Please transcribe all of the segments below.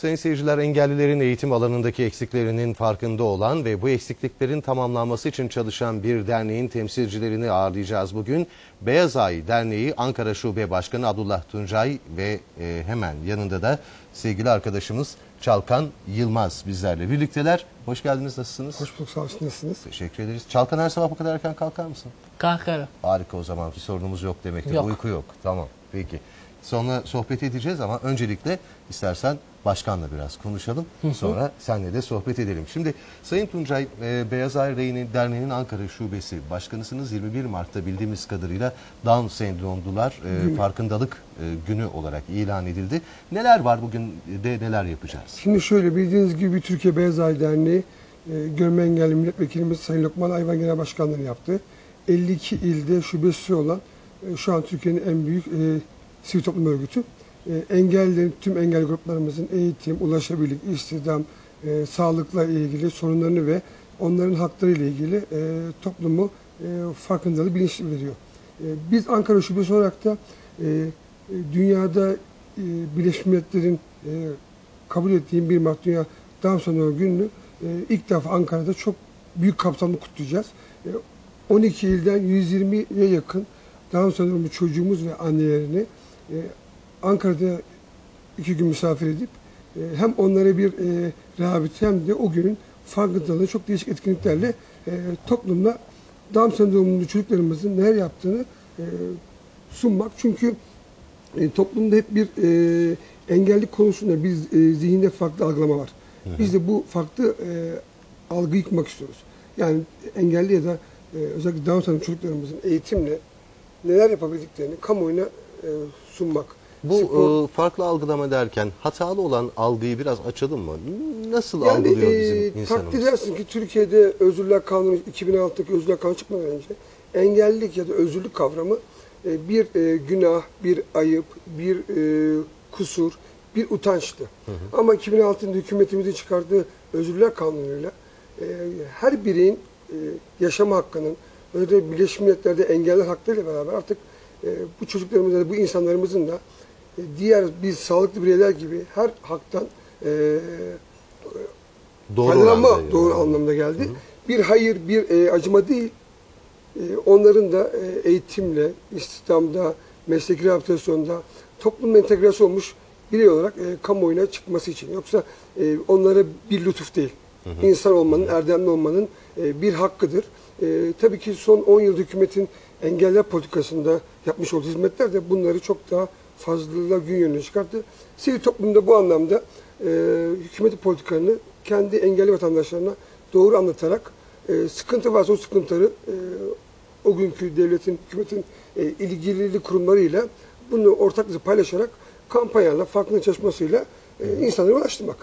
Sayın seyirciler engellilerin eğitim alanındaki eksiklerinin farkında olan ve bu eksikliklerin tamamlanması için çalışan bir derneğin temsilcilerini ağırlayacağız bugün. Beyaz Ay Derneği Ankara Şube Başkanı Abdullah Tuncay ve e, hemen yanında da sevgili arkadaşımız Çalkan Yılmaz bizlerle birlikteler. Hoş geldiniz nasılsınız? Hoş bulduk sağ olun. Nasılsınız? Teşekkür ederiz. Çalkan her sabah bu kadar erken kalkar mısın? Kalkarım. Harika o zaman bir sorunumuz yok demektir. Yok. Uyku yok. Tamam peki. Sonra sohbet edeceğiz ama öncelikle istersen başkanla biraz konuşalım. Sonra senle de sohbet edelim. Şimdi Sayın Tuncay e, Beyaz Ay Derneği'nin, Ankara Şubesi Başkanısınız. 21 Mart'ta bildiğimiz kadarıyla Down sendromlular e, farkındalık e, günü olarak ilan edildi. Neler var bugün de neler yapacağız? Şimdi şöyle bildiğiniz gibi Türkiye Beyaz Ay Derneği e, görme engelli milletvekilimiz Sayın Lokman Ayvan Genel Başkanlığı'nı yaptı. 52 ilde şubesi olan e, şu an Türkiye'nin en büyük e, sivil toplum örgütü. E, engellilerin, tüm engelli gruplarımızın eğitim, ulaşabilirlik, istihdam, e, sağlıkla ilgili sorunlarını ve onların hakları ile ilgili e, toplumu e, farkındalığı bilinçli veriyor. E, biz Ankara Şubesi olarak da e, dünyada e, Birleşmiş Milletler'in e, kabul ettiğim 1 Mart Dünya Down Sendromu gününü e, ilk defa Ankara'da çok büyük kapsamlı kutlayacağız. E, 12 ilden 120'ye yakın Down sendromu çocuğumuz ve annelerini e, Ankara'da iki gün misafir edip e, hem onlara bir e, hem de o günün farkındalığı çok değişik etkinliklerle e, toplumda Down sendromlu çocuklarımızın neler yaptığını e, sunmak. Çünkü e, toplumda hep bir e, engellik konusunda biz e, zihinde farklı algılama var. Biz de bu farklı e, algı yıkmak istiyoruz. Yani engelli ya da e, özellikle Down sendromu çocuklarımızın eğitimle neler yapabildiklerini kamuoyuna e, sunmak. Bu Spor- e, farklı algılama derken hatalı olan algıyı biraz açalım mı? Nasıl Yani algılıyor e, bizim insanımız? takdir edersin ki Türkiye'de özürler kanunu 2006'daki özürler kanunu çıkmadan önce engellilik ya da özürlük kavramı e, bir e, günah, bir ayıp, bir e, kusur, bir utançtı. Ama 2006'da hükümetimizin çıkardığı özürler kanunuyla e, her bireyin e, yaşama hakkının özellikle Birleşmiş Milletler'de engeller haklarıyla beraber artık e, bu çocuklarımızın da bu insanlarımızın da e, diğer biz sağlıklı bireyler gibi her haktan e, Doğru faydalanma yani. doğru anlamda geldi. Bir hayır, bir e, acıma değil. E, onların da e, eğitimle, istihdamda, mesleki rehabilitasyonda, toplumla entegrasyon olmuş birey olarak e, kamuoyuna çıkması için. Yoksa e, onlara bir lütuf değil. İnsan olmanın, erdemli olmanın e, bir hakkıdır. E, tabii ki son 10 yıl hükümetin engeller politikasında yapmış olduğu hizmetler de bunları çok daha fazla gün çıkarttı. Sivil toplumda bu anlamda e, hükümeti politikalarını kendi engelli vatandaşlarına doğru anlatarak e, sıkıntı varsa o sıkıntıları e, o günkü devletin, hükümetin e, ilgili kurumlarıyla bunu ortaklığı paylaşarak kampanyalarla, farklı çalışmasıyla e, insanlara ulaştırmak.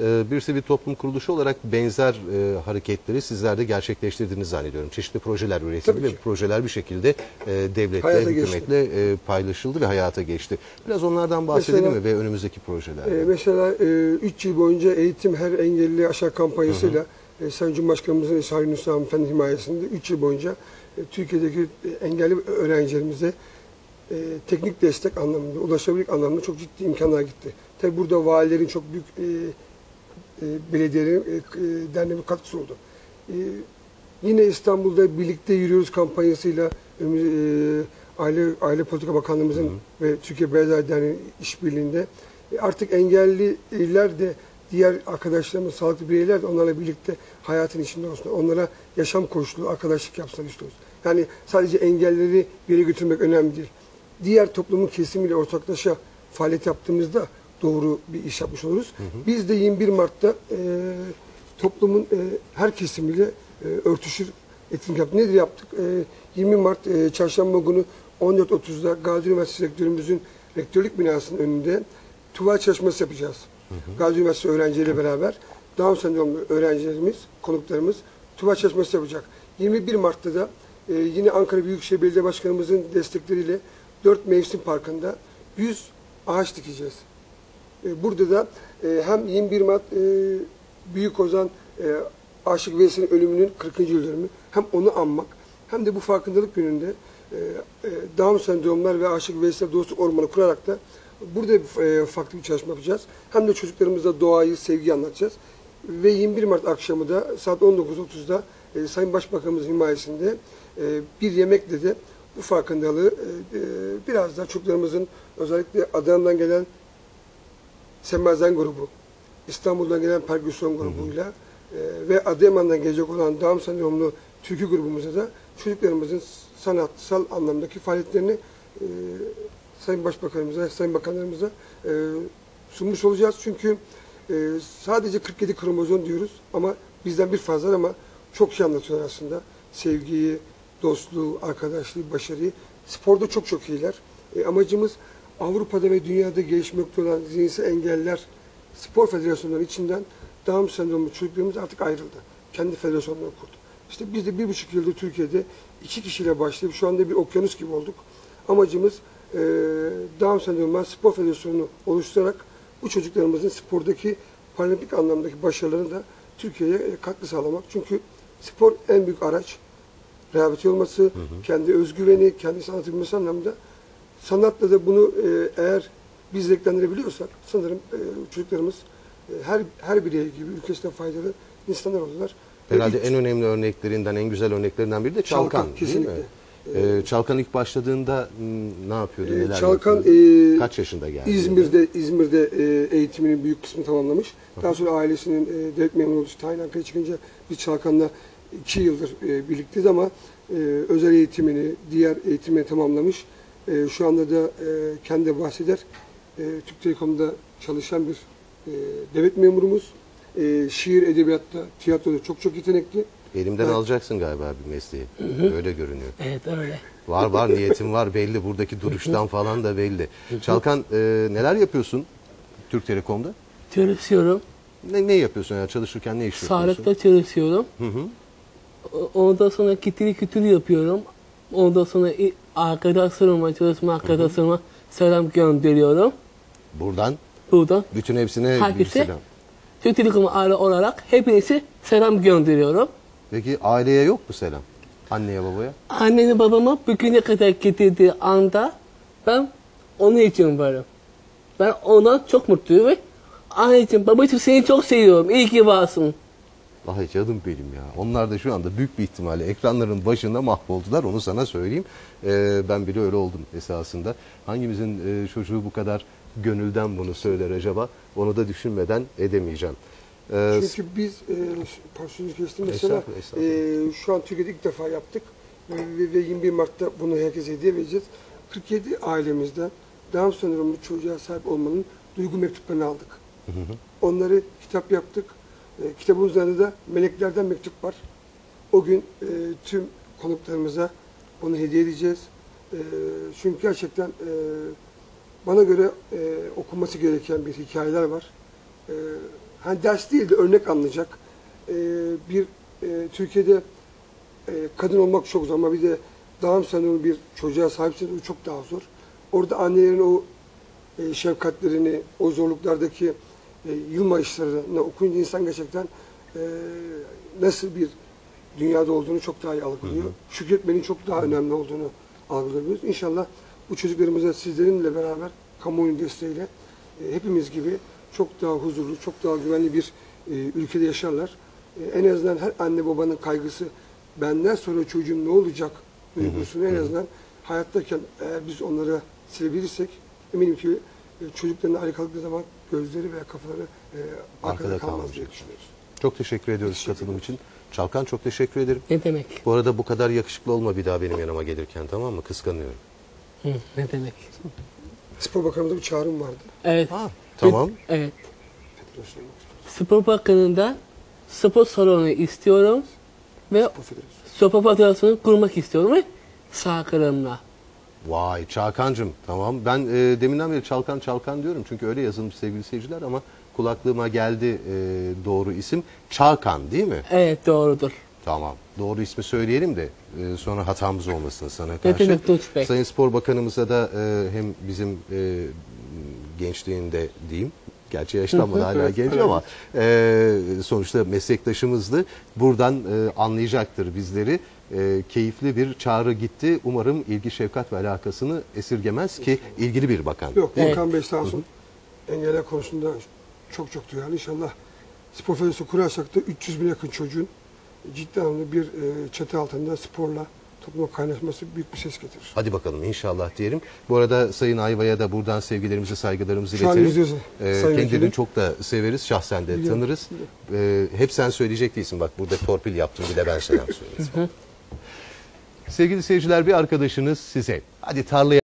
Ee, bir sivil toplum kuruluşu olarak benzer e, hareketleri sizler de gerçekleştirdiğinizi zannediyorum. Çeşitli projeler üretildi ve projeler bir şekilde e, devletle, Hayata hükümetle e, paylaşıldı ve hayata geçti. Biraz onlardan bahsedelim Mesela- mi ve önümüzdeki projelerden? E, mesela 3 yıl boyunca eğitim her engelli aşağı kampanyasıyla e, Sayın Cumhurbaşkanımızın Esra Nusra Hanımefendi himayesinde 3 yıl boyunca e, Türkiye'deki e, engelli öğrencilerimize e, teknik destek anlamında, ulaşabilirlik anlamında çok ciddi imkanlar gitti. Tabi burada valilerin çok büyük e, e, belediyelerin, e, e, derneğin katkısı oldu. E, yine İstanbul'da Birlikte Yürüyoruz kampanyasıyla e, Aile Aile Politika Bakanlığımızın ve Türkiye Ay Derneği işbirliğinde e, artık engelliler de diğer arkadaşlarımız, sağlıklı bireyler de onlarla birlikte hayatın içinde olsun. Onlara yaşam koşulu, arkadaşlık yapsın istiyoruz. Yani sadece engelleri bir yere götürmek önemli değil. Diğer toplumun kesimiyle ortaklaşa faaliyet yaptığımızda doğru bir iş yapmış oluruz. Biz de 21 Mart'ta e, toplumun e, her kesimiyle e, örtüşür etkinlik yaptık. Nedir yaptık? E, 20 Mart e, çarşamba günü 14.30'da Gazi Üniversitesi Rektörümüzün rektörlük binasının önünde tuval çalışması yapacağız. Gazi Üniversitesi öğrencileriyle beraber Down sendromlu öğrencilerimiz, konuklarımız tuval çalışması yapacak. 21 Mart'ta da e, yine Ankara Büyükşehir Belediye Başkanımızın destekleriyle 4 mevsim parkında 100 ağaç dikeceğiz. E, Burada da e, hem 21 Mart e, Büyük Ozan Aşık Veysel'in ölümünün 40. yıl hem onu anmak hem de bu farkındalık gününde e, e, Down sendromlar ve Aşık Veysel Dostluk Ormanı kurarak da Burada farklı bir çalışma yapacağız. Hem de çocuklarımıza doğayı, sevgiyi anlatacağız. Ve 21 Mart akşamı da saat 19.30'da e, Sayın Başbakanımızın himayesinde bir yemekle de bu farkındalığı biraz daha çocuklarımızın özellikle Adana'dan gelen Semmazen grubu, İstanbul'dan gelen pergüsyon grubuyla e, ve Adıyaman'dan gelecek olan Down sendromlu türkü grubumuza da çocuklarımızın sanatsal anlamdaki faaliyetlerini e, Sayın Başbakanımıza, Sayın Bakanlarımıza e, sunmuş olacağız. Çünkü e, sadece 47 kromozom diyoruz ama bizden bir fazla ama çok şey anlatıyorlar aslında. Sevgiyi, dostluğu, arkadaşlığı, başarıyı. Sporda çok çok iyiler. E, amacımız Avrupa'da ve dünyada gelişmekte olan zihinsel engeller spor federasyonları içinden Down sendromlu çocuklarımız artık ayrıldı. Kendi federasyonlarını kurdu. İşte biz de bir buçuk yıldır Türkiye'de iki kişiyle başlayıp şu anda bir okyanus gibi olduk. Amacımız e, Down sendromu spor federasyonunu oluşturarak bu çocuklarımızın spordaki paralimpik anlamdaki başarılarını da Türkiye'ye katkı sağlamak. Çünkü spor en büyük araç. Rehabilite olması, kendi özgüveni, kendisi anlatabilmesi anlamda sanatla da bunu e, eğer biz renklendirebiliyorsak sanırım e, çocuklarımız e, her her birey gibi ülkesine faydalı insanlar oldular. Ve Herhalde en önemli örneklerinden, en güzel örneklerinden biri de Çalkan, Çalkan, değil kesinlikle. mi? Ee, Çalkan ilk başladığında hmm, ne yapıyordu, Ee, neler Çalkan yapıyordu? e, Kaç yaşında geldi? İzmir'de İzmir'de e, eğitiminin büyük kısmını tamamlamış. Daha sonra ailesinin e, devlet memuru olduğu tayin Ankara'ya çıkınca biz Çalkan'la iki yıldır e, birlikteyiz ama e, özel eğitimini, diğer eğitimini tamamlamış. E, şu anda da e, kendi de bahseder. E, Türk Telekom'da çalışan bir e, devlet memurumuz. E, şiir, edebiyatta, tiyatroda çok çok yetenekli. Elimden Evet. alacaksın galiba bir mesleği. Öyle görünüyor. Evet öyle. Var var niyetim var belli. Buradaki duruştan falan da belli. Çalkan e, neler yapıyorsun Türk Telekom'da? Çalışıyorum. Ne, ne yapıyorsun ya çalışırken ne iş yapıyorsun? Sağlıkta çalışıyorum. Hı hı. Ondan sonra kitiri kütürü yapıyorum. Ondan sonra i- arkadaşlarıma, çalışma arkadaşlarıma selam gönderiyorum. Buradan Buradan bütün hepsine bir herkese selam. Türk Telekom aile olarak hepinize selam gönderiyorum. Peki aileye yok mu selam? Anneye babaya? Anneni babama bugüne kadar getirdiği anda ben onun için varım. Ben ondan çok mutluyum ve anneciğim babacığım seni çok seviyorum. İyi ki varsın. Vay canım benim ya. Onlar da şu anda büyük bir ihtimalle ekranların başında mahvoldular. Onu sana söyleyeyim. Ee, ben bile öyle oldum esasında. Hangimizin e, çocuğu bu kadar gönülden bunu söyler acaba? Onu da düşünmeden edemeyeceğim. Ee, Çünkü biz, e, pardon kestim mesela, Estağfurullah, estağfurullah. e, şu an Türkiye'de ilk defa yaptık ve, ve 21 Mart'ta bunu herkese hediye vereceğiz. 47 ailemizden Down sendromlu çocuğa sahip olmanın duygu mektuplarını aldık. Onları kitap yaptık. E, kitabın üzerinde de meleklerden mektup var. O gün e, tüm konuklarımıza bunu hediye edeceğiz. E, çünkü gerçekten e, bana göre e, okunması gereken bir hikayeler var. E, hani ders değil de örnek anlayacak. E, bir e, Türkiye'de e, kadın olmak çok zor ama bir de Down sendromu bir çocuğa sahipseniz o çok daha zor. Orada annelerin o e, şefkatlerini, o zorluklardaki e, yılmayışlarını okuyunca insan gerçekten e, nasıl bir dünyada olduğunu çok daha iyi algılıyor. Şükretmenin çok daha önemli olduğunu algılıyoruz. İnşallah bu çocuklarımıza sizlerinle beraber kamuoyunun desteğiyle e, hepimiz gibi çok daha huzurlu, çok daha güvenli bir e, ülkede yaşarlar. E, en azından her anne babanın kaygısı benden sonra çocuğum ne olacak duygusunu en azından hayattayken eğer biz onlara silebilirsek eminim ki e, çocukların ayrı kaldığı zaman gözleri veya kafaları e, arkada, Arkada kalmaz kalmayacak. diye düşünüyoruz. çok teşekkür ediyoruz Teşekkür katılım için. Çalkan çok teşekkür ederim. Ne demek? Bu arada bu kadar yakışıklı olma bir daha benim yanıma gelirken tamam mı? Kıskanıyorum. Hı, ne demek? Spor Bakanımıza bir çağrım vardı. Evet. Ha, tamam. Evet. Spor Bakanı'nda spor salonu istiyorum ve Spor Federasyonu. kurmak istiyorum ve sağlarımla. Vay Çalkancım tamam. Ben e, deminden beri Çalkan Çalkan diyorum. Çünkü öyle yazılmış sevgili seyirciler ama kulaklığıma geldi e, doğru isim. Çalkan değil mi? Evet doğrudur. Tamam. Doğru ismi söyleyelim de e, sonra hatamız olmasın sana karşı. Sayın Spor Bakanımıza da e, hem bizim e, gençliğinde diyeyim. Gerçi yaşlanmadı hala genç ama e, sonuçta meslektaşımızdı. Buradan e, anlayacaktır bizleri. e, keyifli bir çağrı gitti. Umarım ilgi, şefkat ve alakasını esirgemez ki ilgili bir bakan. Yok Evet. Volkan Bey sağ olsun. Engeller konusunda çok çok duyarlı. İnşallah spor federasyonu kurarsak da 300 bin yakın çocuğun ciddi anlamda bir e, çatı altında sporla topluma kaynaşması büyük bir ses getirir. Hadi bakalım inşallah diyelim. Bu arada Sayın Ayva'ya da buradan sevgilerimizi, saygılarımızı Şu an iletelim. izliyorsun, Ee, Sayın kendilerini Vekilim. çok da severiz. Şahsen de Biliyorum, tanırız. Ee, hep sen söyleyecek değilsin. Bak burada torpil yaptım. Bir de ben selam söyleyeyim. Sevgili seyirciler bir arkadaşınız size. Hadi tarlaya